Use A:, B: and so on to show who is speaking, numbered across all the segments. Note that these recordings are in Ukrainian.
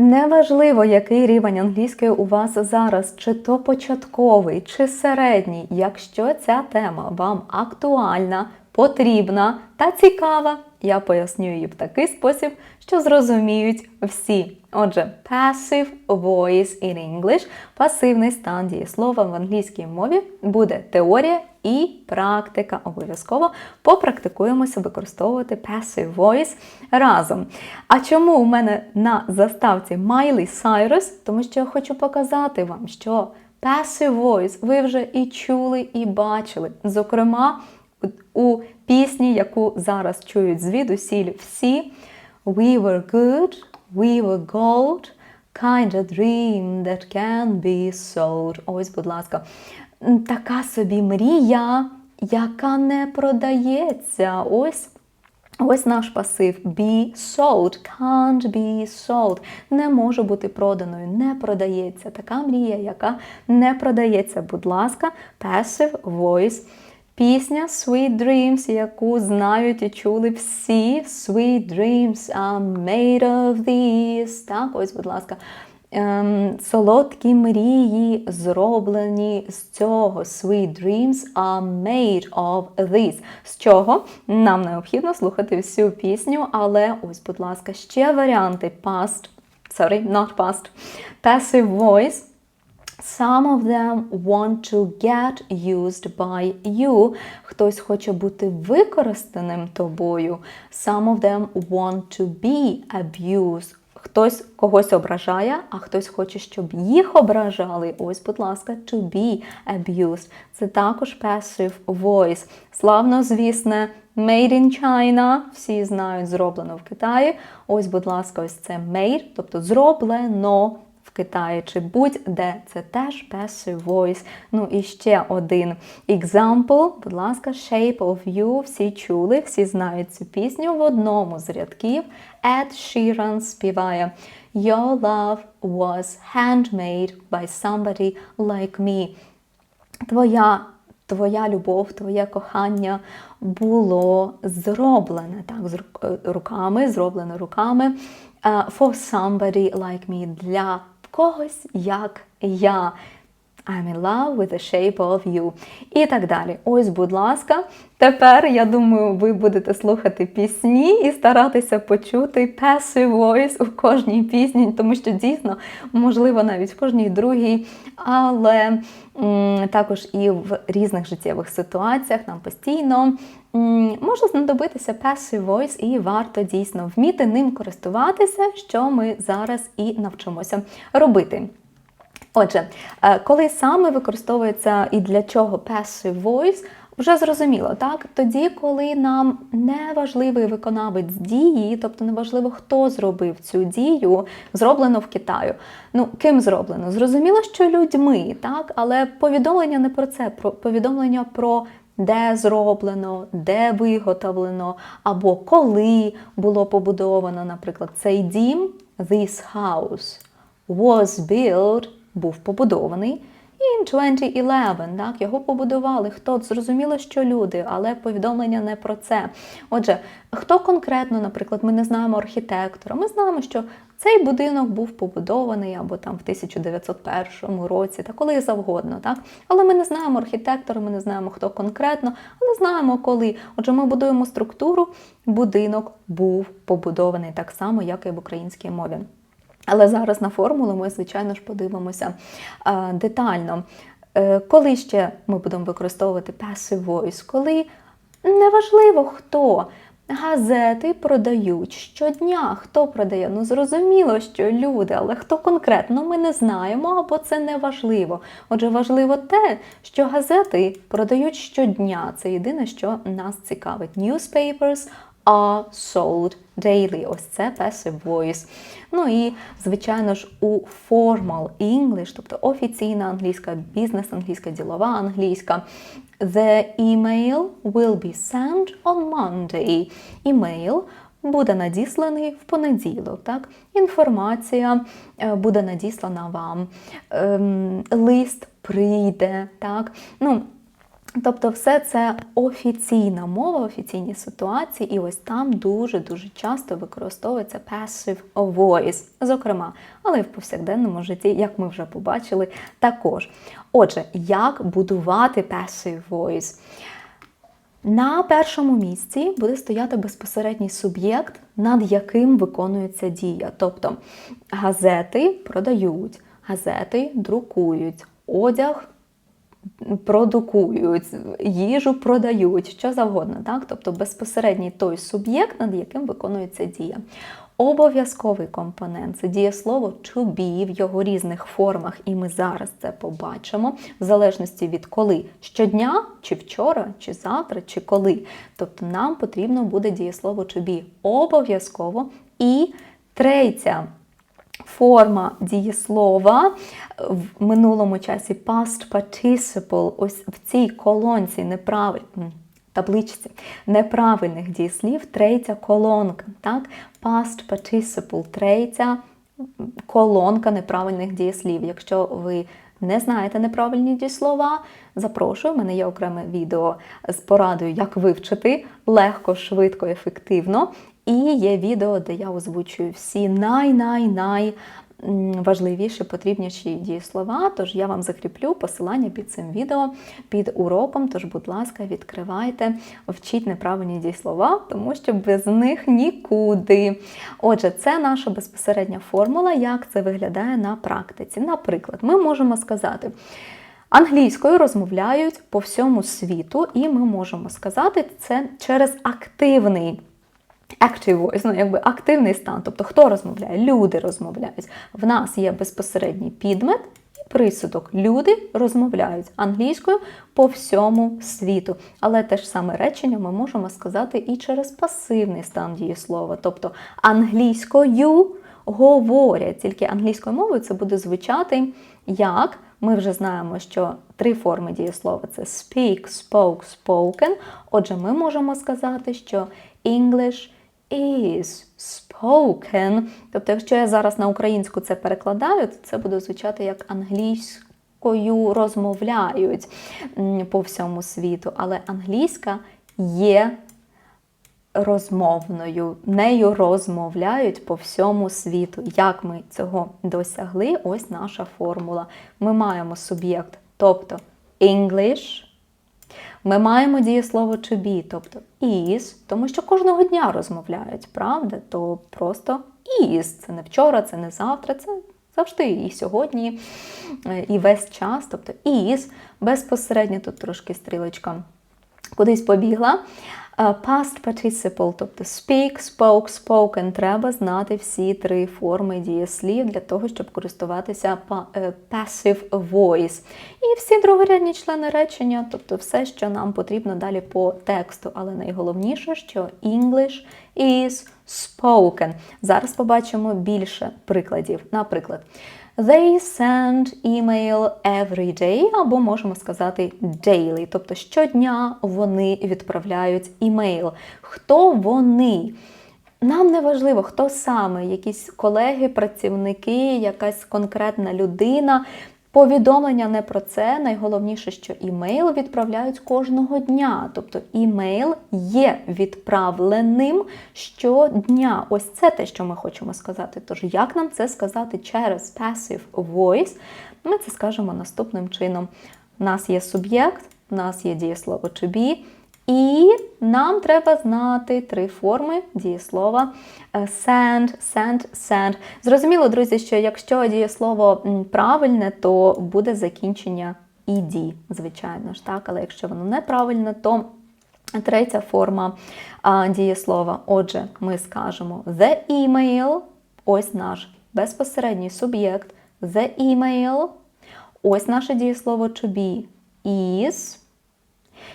A: Неважливо, який рівень англійської у вас зараз, чи то початковий, чи середній, якщо ця тема вам актуальна, потрібна та цікава, я поясню її в такий спосіб, що зрозуміють всі. Отже, passive voice in English, пасивний стан дієслова в англійській мові буде теорія і практика. Обов'язково попрактикуємося використовувати passive voice разом. А чому у мене на заставці Miley Cyrus? Тому що я хочу показати вам, що passive voice ви вже і чули, і бачили. Зокрема, у пісні, яку зараз чують звідусіль всі. We were good, we were gold, kind of dream that can be sold. Ось, будь ласка, така собі мрія, яка не продається. Ось. Ось наш пасив be sold, can't be sold. Не може бути проданою, не продається. Така мрія, яка не продається. Будь ласка, passive voice. Пісня Sweet Dreams, яку знають і чули всі. Sweet Dreams are made of these. Так, ось, будь ласка. Ем, солодкі мрії зроблені з цього. Sweet dreams are made of this. З чого нам необхідно слухати всю пісню, але ось, будь ласка, ще варіанти past, sorry, not past, passive voice. Some of them want to get used by you. Хтось хоче бути використаним тобою. Some of them want to be abused. Хтось когось ображає, а хтось хоче, щоб їх ображали. Ось, будь ласка, to be abused. Це також passive voice. Славно, звісне, made in China. Всі знають, зроблено в Китаї. Ось, будь ласка, ось це made, тобто зроблено Китаї чи будь-де. Це теж passive voice. Ну і ще один example, будь ласка, Shape of You. Всі чули, всі знають цю пісню в одному з рядків. Ed Sheeran співає Your love was handmade by somebody like me. Твоя Твоя любов, твоє кохання було зроблене так, з руками, зроблене руками uh, for somebody like me для когось, як я. I'm in love with the shape of you. І так далі. Ось, будь ласка, тепер, я думаю, ви будете слухати пісні і старатися почути passive voice у кожній пісні, тому що дійсно, можливо, навіть в кожній другій, але м, також і в різних життєвих ситуаціях нам постійно м, може знадобитися passive voice, і варто дійсно вміти ним користуватися, що ми зараз і навчимося робити. Отже, коли саме використовується і для чого passive voice, вже зрозуміло, так? Тоді, коли нам не важливий виконавець дії, тобто неважливо, хто зробив цю дію, зроблено в Китаю. Ну, ким зроблено? Зрозуміло, що людьми, так? Але повідомлення не про це, про повідомлення про. Де зроблено, де виготовлено, або коли було побудовано, наприклад, цей дім, this house was built був побудований. In 2011, так, його побудували. Хто зрозуміло, що люди, але повідомлення не про це. Отже, хто конкретно, наприклад, ми не знаємо архітектора, ми знаємо, що цей будинок був побудований або там в 1901 році, та коли завгодно, так? Але ми не знаємо архітектора, ми не знаємо, хто конкретно, але знаємо коли. Отже, ми будуємо структуру, будинок був побудований так само, як і в українській мові. Але зараз на формулу ми, звичайно ж, подивимося детально. Е, коли ще ми будемо використовувати passive voice, коли неважливо хто. Газети продають щодня. Хто продає? Ну, зрозуміло, що люди, але хто конкретно ми не знаємо, або це не важливо. Отже, важливо те, що газети продають щодня. Це єдине, що нас цікавить. Newspapers are sold daily. Ось це passive voice. Ну і, звичайно ж, у formal English, тобто офіційна англійська, бізнес-англійська, ділова англійська. The email will be sent on Monday. Email буде надісланий в понеділок. Так? Інформація е, буде надіслана вам. Ем, лист прийде. Так? Ну, Тобто, все це офіційна мова, офіційні ситуації, і ось там дуже-дуже часто використовується passive voice, зокрема, але й в повсякденному житті, як ми вже побачили, також. Отже, як будувати passive voice? На першому місці буде стояти безпосередній суб'єкт, над яким виконується дія. Тобто газети продають, газети друкують, одяг продукують, їжу продають, що завгодно. Так? Тобто безпосередній той суб'єкт, над яким виконується дія. Обов'язковий компонент це дієслово to be в його різних формах, і ми зараз це побачимо, в залежності від коли щодня, чи вчора, чи завтра, чи коли. Тобто нам потрібно буде дієслово to be обов'язково. І третя форма дієслова в минулому часі past participle, ось в цій колонці неправильно. Табличці неправильних дієслів, третя колонка. так? Past participle, третя колонка неправильних дієслів. Якщо ви не знаєте неправильні дієслова, запрошую, в мене є окреме відео з порадою, як вивчити легко, швидко, ефективно. І є відео, де я озвучую всі най-най-най важливіші, потрібніші дієслова. Тож я вам закріплю посилання під цим відео, під уроком. Тож, будь ласка, відкривайте, вчіть неправильні дієслова, тому що без них нікуди. Отже, це наша безпосередня формула, як це виглядає на практиці. Наприклад, ми можемо сказати. Англійською розмовляють по всьому світу, і ми можемо сказати це через активний active voice, ну якби активний стан. Тобто хто розмовляє? Люди розмовляють. В нас є безпосередній підмет і присудок. Люди розмовляють англійською по всьому світу. Але те ж саме речення ми можемо сказати і через пасивний стан дієслова. Тобто англійською говорять, тільки англійською мовою це буде звучати як. Ми вже знаємо, що три форми дієслова це speak, spoke, spoken. Отже, ми можемо сказати, що English is spoken. Тобто, якщо я зараз на українську це перекладаю, то це буде звучати як англійською розмовляють по всьому світу. Але англійська є розмовною, нею розмовляють по всьому світу. Як ми цього досягли? Ось наша формула. Ми маємо суб'єкт, тобто English. Ми маємо дієслово to be, тобто is, тому що кожного дня розмовляють, правда? То просто is. Це не вчора, це не завтра, це завжди і сьогодні, і весь час. Тобто is, безпосередньо тут трошки стрілочка кудись побігла. Past participle, тобто speak, spoke, spoken, треба знати всі три форми дієслів для того, щоб користуватися е, passive voice. І всі другорядні члени речення, тобто все, що нам потрібно далі по тексту. Але найголовніше, що English is spoken. Зараз побачимо більше прикладів. Наприклад, They send email every day, або можемо сказати daily, тобто щодня вони відправляють імейл. Хто вони? Нам не важливо, хто саме, якісь колеги, працівники, якась конкретна людина. Повідомлення не про це. Найголовніше, що імейл відправляють кожного дня. Тобто імейл є відправленим щодня. Ось це те, що ми хочемо сказати. Тож, як нам це сказати через passive voice? Ми це скажемо наступним чином. У нас є суб'єкт, у нас є дієслово to be, і нам треба знати три форми дієслова е, send, send, send. Зрозуміло, друзі, що якщо дієслово правильне, то буде закінчення «ed», звичайно ж, так, але якщо воно неправильне, то третя форма а, дієслова. Отже, ми скажемо the email, ось наш безпосередній суб'єкт, the email, ось наше дієслово to be is.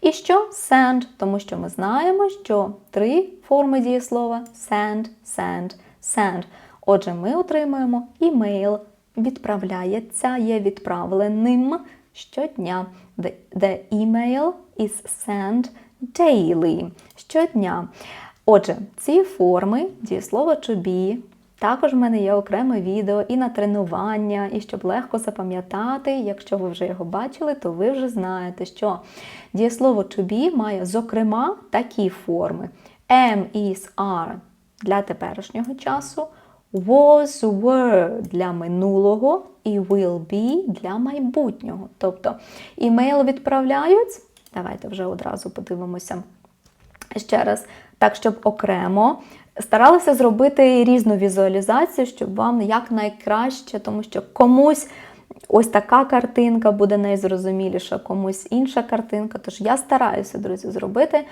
A: І що send, тому що ми знаємо, що три форми дієслова send, send, send. Отже, ми отримуємо імейл, відправляється, є відправленим щодня. The, the email is sent daily. Щодня. Отже, ці форми дієслова to be Також в мене є окреме відео і на тренування, і щоб легко запам'ятати, якщо ви вже його бачили, то ви вже знаєте, що дієслово to be має, зокрема, такі форми: am, is, are для теперішнього часу, was, were для минулого і will be для майбутнього. Тобто імейл відправляють. Давайте вже одразу подивимося ще раз, так, щоб окремо. Старалася зробити різну візуалізацію, щоб вам якнайкраще, тому що комусь ось така картинка буде найзрозуміліша, комусь інша картинка. Тож я стараюся, друзі, зробити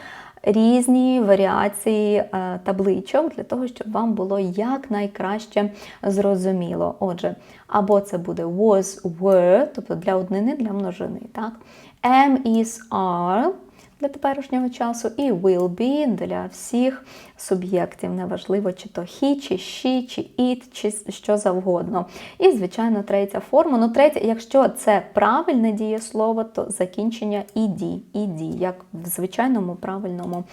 A: різні варіації е, табличок для того, щоб вам було якнайкраще зрозуміло. Отже, або це буде was, were, тобто для однини, для множини. так? Am, is, are для теперішнього часу, і will be для всіх суб'єктів. Неважливо, чи то he, чи she, чи it, чи що завгодно. І, звичайно, третя форма. Ну, третя, якщо це правильне дієслово, то закінчення «ed», «ed», як в звичайному правильному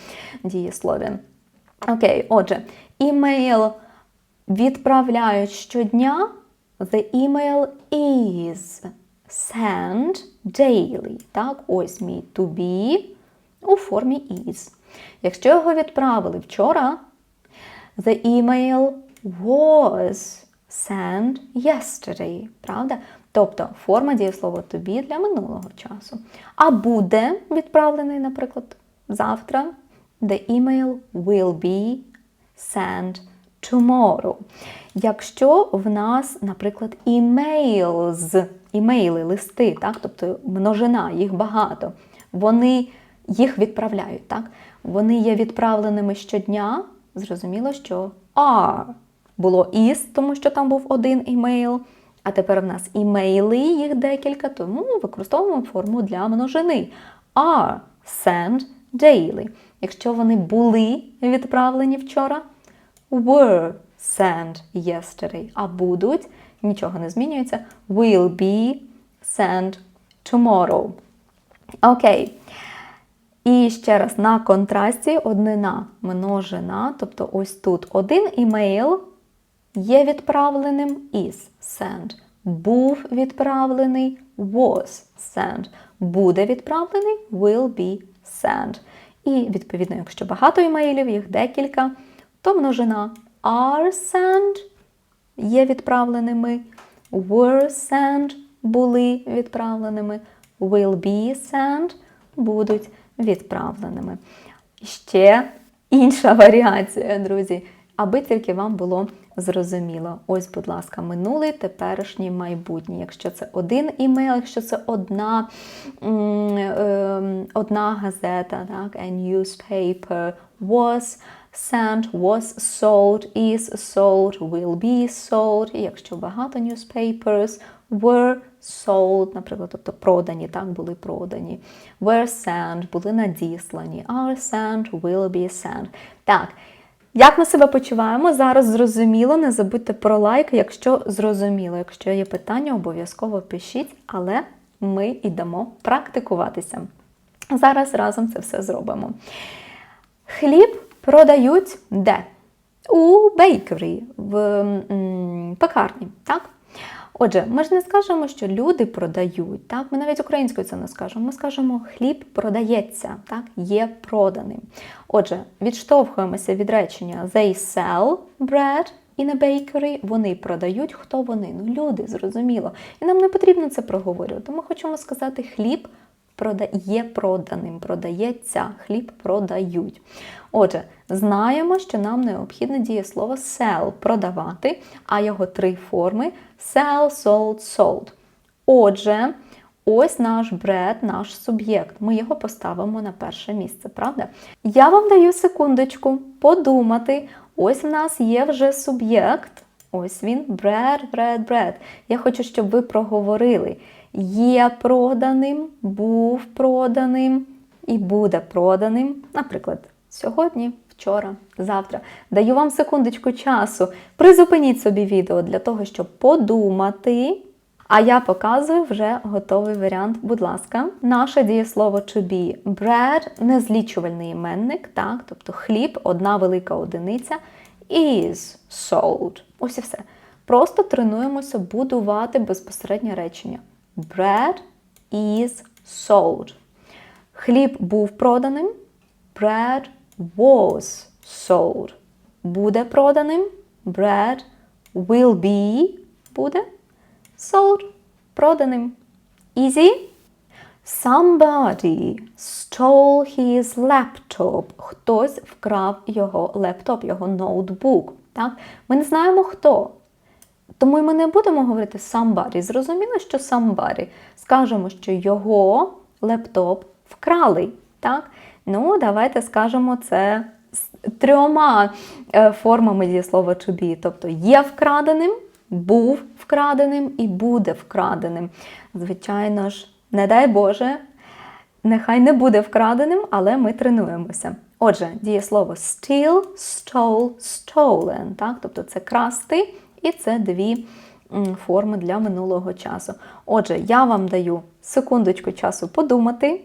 A: дієслові. Окей, отже, імейл відправляють щодня. The email is sent daily. Так, ось мій to be у формі is. Якщо його відправили вчора, the email was sent yesterday. Правда? Тобто форма дієслова be для минулого часу. А буде відправлений, наприклад, завтра. The email will be sent tomorrow. Якщо в нас, наприклад, emails, імейли, листи, так, тобто множина, їх багато, вони їх відправляють, так? Вони є відправленими щодня. Зрозуміло, що are було is, тому що там був один імейл. А тепер в нас імейли, їх декілька, тому використовуємо форму для множини. Are sent daily. Якщо вони були відправлені вчора, were sent yesterday. А будуть, нічого не змінюється, will be sent tomorrow. Окей. І ще раз на контрасті однина множина, тобто ось тут один імейл є відправленим is sent. Був відправлений was sent. Буде відправлений will be sent. І, відповідно, якщо багато імейлів, їх декілька, то множина are sent є відправленими, were sent були відправленими, will be sent будуть відправленими. Ще інша варіація, друзі, аби тільки вам було зрозуміло. Ось, будь ласка, минулий, теперішній, майбутній. Якщо це один імейл, якщо це одна одна газета, так, a newspaper was sent, was sold, is sold, will be sold. І якщо багато newspapers, were sold, наприклад, тобто продані, так, були продані. Were sent, були надіслані. Are sent, will be sent. Так. Як ми себе почуваємо? Зараз зрозуміло. Не забудьте про лайк, якщо зрозуміло. Якщо є питання, обов'язково пишіть, але ми йдемо практикуватися. Зараз разом це все зробимо. Хліб продають де? У бейкері, в м, пекарні. так? Отже, ми ж не скажемо, що люди продають. так? Ми навіть українською це не скажемо. Ми скажемо, хліб продається, так? є проданим. Отже, відштовхуємося від речення They sell bread in a bakery. Вони продають. Хто вони? Ну, люди, зрозуміло. І нам не потрібно це проговорювати. Ми хочемо сказати, хліб є проданим, продається, хліб продають. Отже, знаємо, що нам необхідне дієслово sell продавати, а його три форми sell, sold, sold. Отже, ось наш бред, наш суб'єкт. Ми його поставимо на перше місце, правда? Я вам даю секундочку подумати. Ось в нас є вже суб'єкт. Ось він, bread, bread, bread. Я хочу, щоб ви проговорили є проданим, був проданим і буде проданим, наприклад, сьогодні, вчора, завтра. Даю вам секундочку часу. Призупиніть собі відео для того, щоб подумати. А я показую вже готовий варіант. Будь ласка, наше дієслово to be bread – незлічувальний іменник, так, тобто хліб, одна велика одиниця. is sold. Ось і все. Просто тренуємося будувати безпосереднє речення. Bread is sold. Хліб був проданим. Bread was sold. Буде проданим. Bread will be буде sold. Проданим. Easy? Somebody stole his laptop. Хтось вкрав його лептоп, його ноутбук. Так? Ми не знаємо хто. Тому ми не будемо говорити somebody. Зрозуміло, що somebody. Скажемо, що його лептоп вкрали. Так? Ну, давайте скажемо це з трьома е, формами дієслова to be. Тобто є вкраденим, був вкраденим і буде вкраденим. Звичайно ж, не дай Боже, нехай не буде вкраденим, але ми тренуємося. Отже, дієслово steal, stole, stolen. Так? Тобто це красти, і це дві форми для минулого часу. Отже, я вам даю секундочку часу подумати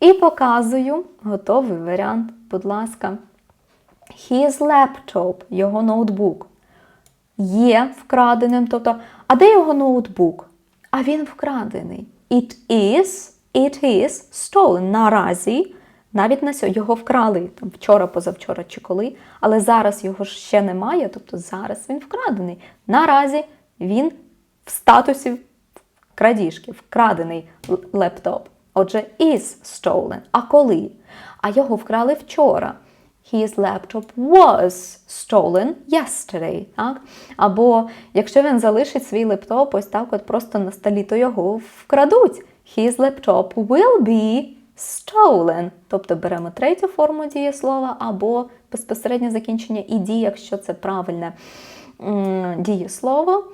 A: і показую готовий варіант. Будь ласка. His laptop, його ноутбук, є вкраденим. Тобто, а де його ноутбук? А він вкрадений. It is, it is stolen. Наразі, навіть на сьогодні, його вкрали там, вчора, позавчора чи коли, але зараз його ще немає, тобто зараз він вкрадений. Наразі він в статусі крадіжки, вкрадений лептоп. Отже, is stolen. А коли? А його вкрали вчора. His laptop was stolen yesterday. Так? Або якщо він залишить свій лептоп ось так от просто на столі, то його вкрадуть. His laptop will be stolen. Тобто беремо третю форму дієслова або безпосереднє закінчення ed, якщо це правильне дієслово.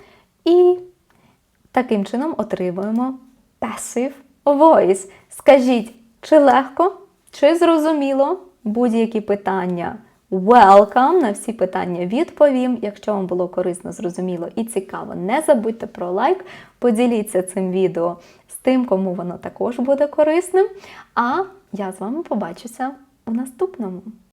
A: І Таким чином отримуємо passive voice. Скажіть, чи легко, чи зрозуміло будь-які питання? Welcome! На всі питання відповім. Якщо вам було корисно, зрозуміло і цікаво, не забудьте про лайк, поділіться цим відео тим, кому воно також буде корисним. А я з вами побачуся у наступному.